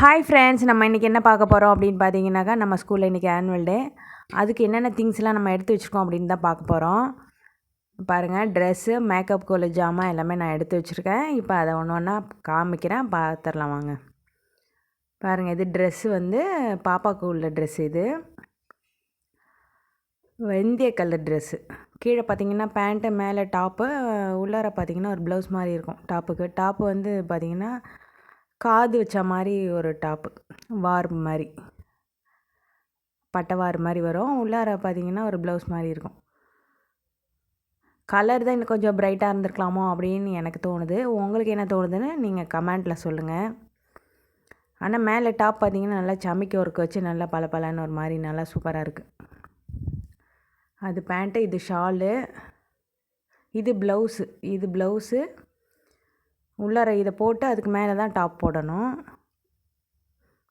Hi friends நம்ம இன்றைக்கி என்ன பார்க்க போகிறோம் அப்படின்னு பார்த்தீங்கன்னாக்கா நம்ம ஸ்கூலில் இன்றைக்கி ஆனுவல் டே அதுக்கு என்னென்ன திங்ஸ்லாம் நம்ம எடுத்து வச்சுருக்கோம் அப்படின்னு தான் பார்க்க போகிறோம் பாருங்கள் ட்ரெஸ்ஸு மேக்கப் கோல ஜாமான் எல்லாமே நான் எடுத்து வச்சுருக்கேன். இப்போ அதை ஒன்று ஒன்றா காமிக்கிறேன் பார்த்துடலாம் வாங்க. பாருங்கள் இது ட்ரெஸ்ஸு வந்து பாப்பாவுக்கு உள்ள ட்ரெஸ் இது. வெந்திய கலர் ட்ரெஸ்ஸு கீழே பார்த்தீங்கன்னா பேண்ட்டு மேலே டாப்பு உள்ளார பார்த்தீங்கன்னா ஒரு ப்ளவுஸ் மாதிரி இருக்கும். டாப்புக்கு டாப்பு வந்து பார்த்திங்கன்னா காது வச்ச மாதிரி ஒரு டாப்பு வார் மாதிரி பட்டை வார் மாதிரி வரும். உள்ளார பார்த்தீங்கன்னா ஒரு ப்ளவுஸ் மாதிரி இருக்கும். கலர் தான் இன்னும் கொஞ்சம் ப்ரைட்டாக இருந்திருக்கலாமோ அப்படின்னு எனக்கு தோணுது. உங்களுக்கு என்ன தோணுதுன்னு நீங்கள் கமெண்ட்டில் சொல்லுங்கள் ஆனால் மேலே டாப் பார்த்தீங்கன்னா நல்லா சமைக்க ஒர்க் வச்சு நல்லா பல பலன்னு ஒரு மாதிரி நல்லா சூப்பராக இருக்குது அது பேண்ட்டு இது ஷாலு இது ப்ளவுஸு இது ப்ளவுஸு உள்ளார இதை போட்டு அதுக்கு மேலே தான் டாப் போடணும்.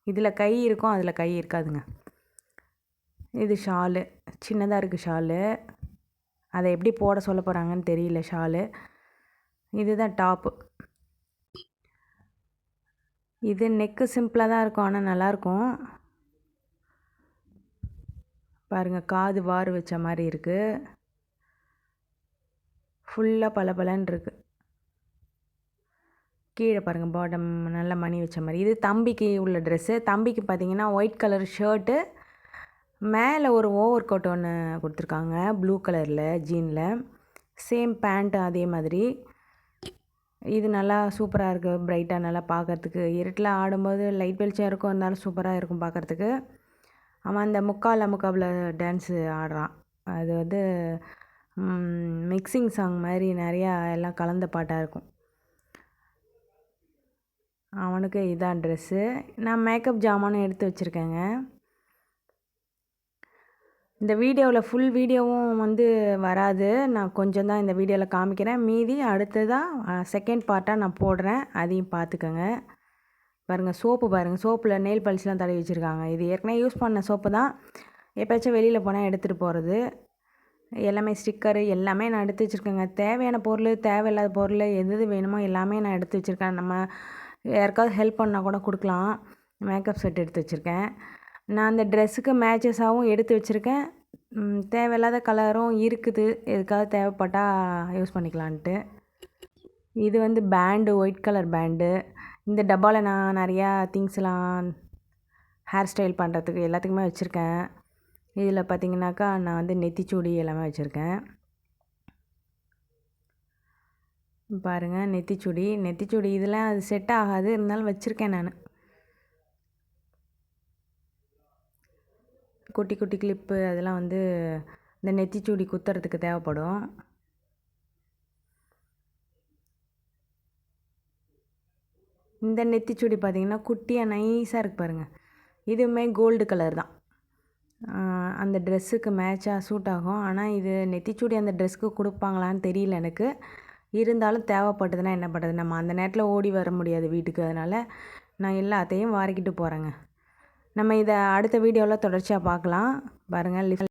இதில் கை இருக்கும் அதில் கை இருக்காதுங்க. இது ஷாலு. சின்னதாக இருக்குது ஷாலு. அதை எப்படி போட சொல்ல போகிறாங்கன்னு தெரியல ஷாலு. இதுதான் டாப்பு இது நெக்கு சிம்பிளாக தான் இருக்கும் ஆனால் நல்லாயிருக்கும் பாருங்கள் காது வார் வச்ச மாதிரி இருக்குது ஃபுல்லாக பல பலன்னு இருக்குது கீழே பாருங்கள் பாட்டம் நல்ல மணி வச்ச மாதிரி. இது தம்பிக்கு உள்ள ட்ரெஸ்ஸு தம்பிக்கு பார்த்தீங்கன்னா ஒயிட் கலர் ஷர்ட்டு மேலே ஒரு ஓவர் கோட் ஒன்று கொடுத்துருக்காங்க ப்ளூ கலரில் ஜீனில் சேம் பேண்ட்டு அதே மாதிரி. இது நல்லா சூப்பராக இருக்குது ப்ரைட்டாக நல்லா பார்க்குறதுக்கு இருட்டில் ஆடும்போது லைட் வெளிச்சம் இருக்கும் இருந்தாலும் சூப்பராக இருக்கும் பார்க்குறதுக்கு அவன் அந்த முக்கால் அமுக்காவில் டான்ஸு ஆடுறான். அது வந்து மிக்சிங் சாங் மாதிரி நிறையா எல்லாம் கலந்த பாட்டாக இருக்கும். அவனுக்கு இதான் ட்ரெஸ்ஸு நான் மேக்கப் ஜாமானும் எடுத்து வச்சுருக்கேங்க. இந்த வீடியோவில் ஃபுல் வீடியோவும் வந்து வராது. நான் கொஞ்சம் தான் இந்த வீடியோவில் காமிக்கிறேன். மீதி அடுத்ததாக செகண்ட் பார்ட்டாக நான் போடுறேன். அதையும் பார்த்துக்கோங்க. பாருங்கள் சோப்பு பாருங்கள் சோப்பில் நெயில் பாலிஷ்லாம் தடவி வச்சுருக்காங்க. இது ஏற்கனவே யூஸ் பண்ண சோப்பு தான். எப்போயாச்சும் வெளியில் போனால் எடுத்துகிட்டு போகிறது எல்லாமே ஸ்டிக்கரு எல்லாமே நான் எடுத்து வச்சுருக்கேங்க. தேவையான பொருள் தேவையில்லாத பொருள் எது எது வேணுமோ எல்லாமே நான் எடுத்து வச்சுருக்கேன். நம்ம யாருக்காவது ஹெல்ப் பண்ணால் கூட கொடுக்கலாம். மேக்கப் செட் எடுத்து வச்சுருக்கேன். நான் அந்த ட்ரெஸ்ஸுக்கு மேட்சஸாகவும் எடுத்து வச்சுருக்கேன். தேவையில்லாத கலரும் இருக்குது. எதுக்காவது தேவைப்பட்டால் யூஸ் பண்ணிக்கலான்ட்டு. இது வந்து பேண்டு ஒயிட் கலர் பேண்டு இந்த டப்பாவில் நான் நிறையா திங்ஸ்லாம் ஹேர் ஸ்டைல் பண்ணுறதுக்கு எல்லாத்துக்குமே வச்சுருக்கேன். இதில் பார்த்திங்கனாக்கா நான் வந்து நெத்திச்சூடி எல்லாமே வச்சுருக்கேன். பாருங்கள் நெத்திச்சுடி. நெத்திச்சுடி இதெல்லாம் அது செட் ஆகாது. இருந்தாலும் வச்சுருக்கேன் நான். குட்டி குட்டி கிளிப்பு அதெல்லாம் வந்து இந்த நெத்திச்சூடி குத்துறதுக்கு தேவைப்படும். இந்த நெத்திச்சுடி பார்த்திங்கன்னா குட்டியாக நைஸாக இருக்குது பாருங்கள் இதுவுமே கோல்டு கலர் தான். அந்த ட்ரெஸ்ஸுக்கு மேட்சாக சூட் ஆகும். ஆனால் இது நெத்திச்சூடி அந்த ட்ரெஸ்ஸுக்கு கொடுப்பாங்களான்னு தெரியல எனக்கு. இருந்தாலும் தேவைப்பட்டதுன்னா என்ன பண்ணுறது? நம்ம அந்த நேரத்தில் ஓடி வர முடியாது வீட்டுக்கு. அதனால் நான் எல்லாத்தையும் வாரிக்கிட்டு போகிறேங்க நம்ம இதை அடுத்த வீடியோவில் தொடர்ச்சியாக பார்க்கலாம். பாருங்கள் லிஃப்ட்